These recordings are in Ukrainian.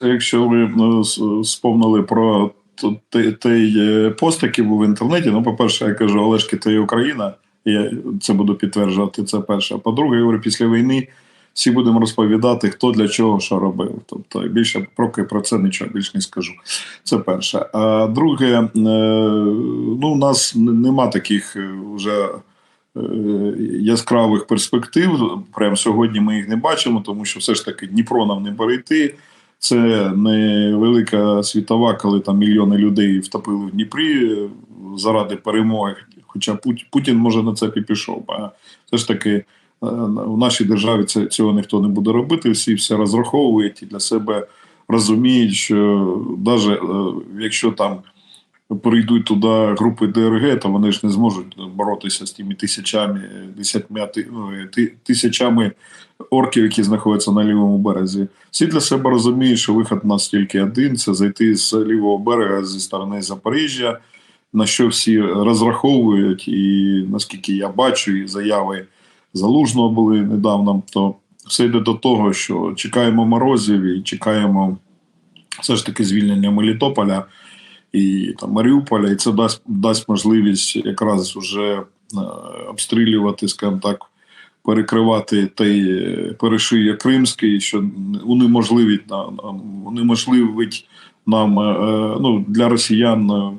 Якщо ви ну, сповнили про той е, пост, який був в інтернеті, ну, по-перше, я кажу, Олешки, то є Україна, я це буду підтверджувати, це перше. А по-друге, я говорю, після війни всі будемо розповідати, хто для чого що робив. Тобто більше поки про це нічого більше не скажу. Це перше. А друге, е, ну, у нас нема таких е, вже е, яскравих перспектив. Прямо сьогодні ми їх не бачимо, тому що все ж таки Дніпро нам не перейти. Це не велика світова, коли там мільйони людей втопили в Дніпрі е, заради перемоги. Хоча Пут- Путін може на це і пішов. А все ж таки е, в нашій державі це цього ніхто не буде робити. Всі все розраховують і для себе розуміють, що навіть якщо там прийдуть туди групи ДРГ, то вони ж не зможуть боротися з тими тисячами, десятьма ну, ти- тисячами орків, які знаходяться на лівому березі. Всі для себе розуміють, що вихід у нас тільки один: це зайти з лівого берега зі сторони Запоріжжя, на що всі розраховують, і наскільки я бачу, і заяви залужного були недавно, то все йде до того, що чекаємо морозів і чекаємо все ж таки звільнення Мелітополя і там Маріуполя, і це дасть дасть можливість якраз вже е, обстрілювати, скажімо так, перекривати той перешиє перешийя Кримський, що унеможливить нам унеможливить нам е, е, ну, для росіян е,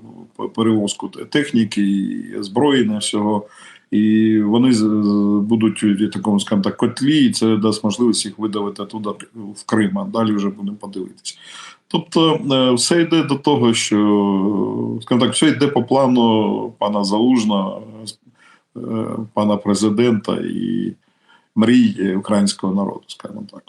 перевозку техніки і на всього. І вони будуть в такому скажімо так, котлі, і це дасть можливість їх видавити туди в Крим. А далі вже будемо подивитися. Тобто, е, все йде до того, що скажімо так, все йде по плану пана Залужного, е, пана президента і мрій українського народу, скажімо так.